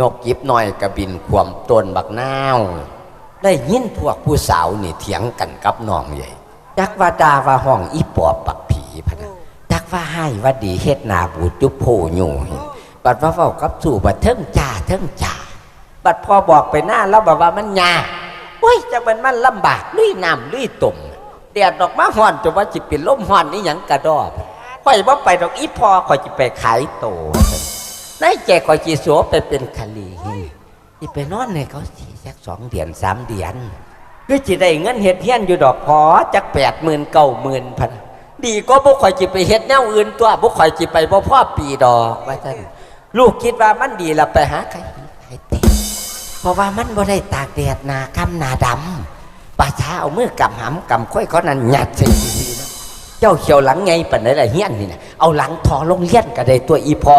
นกยิบน้อยกระบินขวมต้นบักนาวได้ยินพวกผู้สาวนี่เถียงกันกับน้องใหญ่จักว่าดาว่าห้องอีปอบปักผีพะนะจักว่าให้ว่าดีเฮ็ดนาบูจุบโพอยู่ห็นบัดว่าเฝ้ากับสู่บัดเทิงจ่าเทิงจ่าบัดพอบอกไปหน้าแล้วบอกว่ามันยากโอ้ยจะมันมันลำบากลุยน้ำลุยตุ่มแดดดอกมาห่อนจนว่าจิเป็นลมห่อนนี่หยังกระดอบข่อยว่าไปดอกอีพอข่อยจิไปขายโต นายแจกข่อยจีสัวไปเป็นคลีที่ไปนอนในเขาสีสักสองเดือนสามเดือนคือจิได้เงินเฮ็ดเฮียนอยู่ดอกพอจักแปดหมื่นเก้าหมื่นพันดีก็บุข่อยจิไปเฮ็ดแนวอื่นตัวบุข่อยจิไปบ่พ่อปีดอกว่าท่านลูกคิดว่ามันดีละไปหาใครใครเต้เพราะว่ามันบ่ได้ตากแดดหนาคำหนาดำป่าช้าเอามือกำหำกำค่อยเขานั่นหยัดใส่ดีๆนะเจ้าเขียวหลังไงปันไหนละเฮี้ยนนี่นะเอาหลังทอลงเลี้ยนก็ได้ตัวอีพอ